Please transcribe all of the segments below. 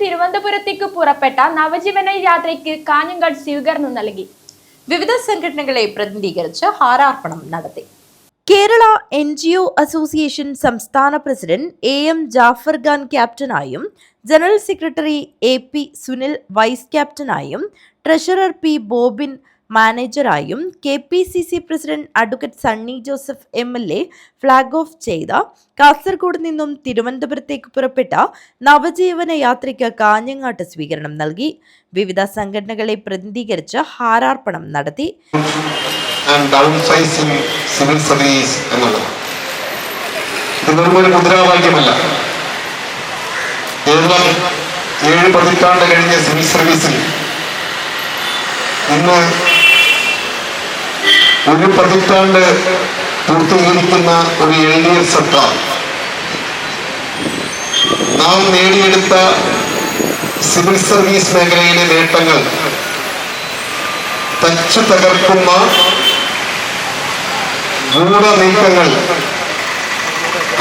തിരുവനന്തപുരത്തേക്ക് പുറപ്പെട്ട നവജീവന യാത്രയ്ക്ക് കാഞ്ഞങ്ങാട് സ്വീകരണം നൽകി. വിവിധ സംഘടനകളെ പ്രതിനിധീകരിച്ച് ഹാരാർപ്പണം നടത്തി. Kerala N G O association സംസ്ഥാന president A M Jafar Khan ക്യാപ്റ്റനായും general secretary A P Sunil vice ക്യാപ്റ്റനായും treasurer P Bobin മാനേജറായും K P C C president advocate Sunny Joseph M L A flag off ചെയ്ത കാസർഗോഡ് നിന്നും തിരുവനന്തപുരത്തേക്ക് പുറപ്പെട്ട നവജീവന യാത്രയ്ക്ക് കാഞ്ഞങ്ങാട്ട് സ്വീകരണം നൽകി. വിവിധ സംഘടനകളെ പ്രതിനിധീകരിച്ച് ഹാരാർപ്പണം നടത്തി. ഒരു ഏഴ് പതിറ്റാണ്ട് കഴിഞ്ഞ സിവിൽ സർവീസിൽ ഇന്ന് ഒരു പതിറ്റാണ്ട് പൂർത്തീകരിക്കുന്ന ഒരു എൽ ഡി എഫ് സർക്കാർ. നാം നേടിയെടുത്ത സിവിൽ സർവീസ് മേഖലയിലെ നേട്ടങ്ങൾ തച്ചു തകർക്കുന്ന ഗൂഢനീക്കങ്ങൾ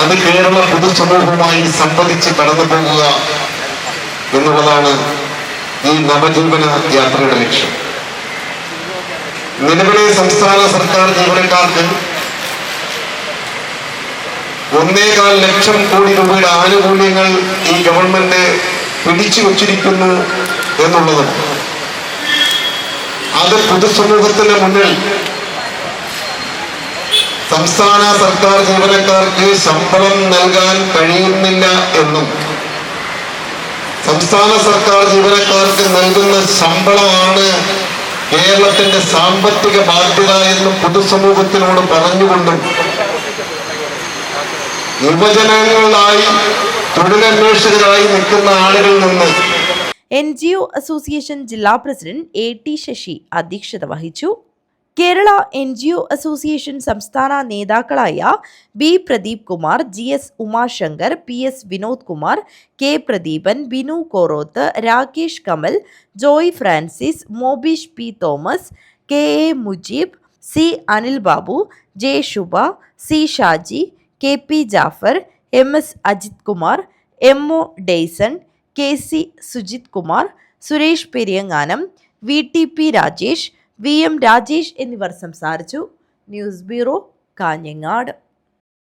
അത് കേരള പൊതുസമൂഹമായി സംബന്ധിച്ച് കടന്നു പോകുക എന്നുള്ളതാണ് ഈ നവജീവന യാത്രയുടെ ലക്ഷ്യം. നിലവിലെ സംസ്ഥാന സർക്കാർ ജീവനക്കാർക്ക് ഒന്നേകാൽ ലക്ഷം കോടി രൂപയുടെ ആനുകൂല്യങ്ങൾ ഈ ഗവൺമെന്റ് പിടിച്ചു വച്ചിരിക്കുന്നു എന്നുള്ളത് അത് പൊതുസമൂഹത്തിന് മുന്നിൽ സംസ്ഥാന സർക്കാർ ജീവനക്കാർക്ക് ശമ്പളം നൽകാൻ കഴിയുന്നില്ല എന്നും സംസ്ഥാന സർക്കാർ ജീവനക്കാർക്ക് നൽകുന്ന ശമ്പളമാണ് കേരളത്തിന്റെ സാമ്പത്തിക ബാധ്യത എന്നും പൊതുസമൂഹത്തിനോട് പറഞ്ഞുകൊണ്ടും യുവജനങ്ങളായി തൊഴിലന്വേഷകരായി നിൽക്കുന്ന ആളുകളിൽ നിന്ന് എൻ ജി ഒ അസോസിയേഷൻ ജില്ലാ പ്രസിഡന്റ് എ ടി ശശി അധ്യക്ഷത വഹിച്ചു. Kerala N G O association സംസ്ഥാന നേതാക്കളായ B Pradeep Kumar G S Umashankar P S Vinod Kumar K Pradeepan Binu Koroth Rakesh Kamal Joy Francis Mobish P Thomas K A Mujeeb C Anil Babu J Shubha C Shaji K P Jafar M S Ajith Kumar M O Dayson K C Sujith Kumar Suresh Periyanganam V T P Rajesh V M Rajesh എന്നിവർ സംസാരിച്ചു. News bureau Kanhangad.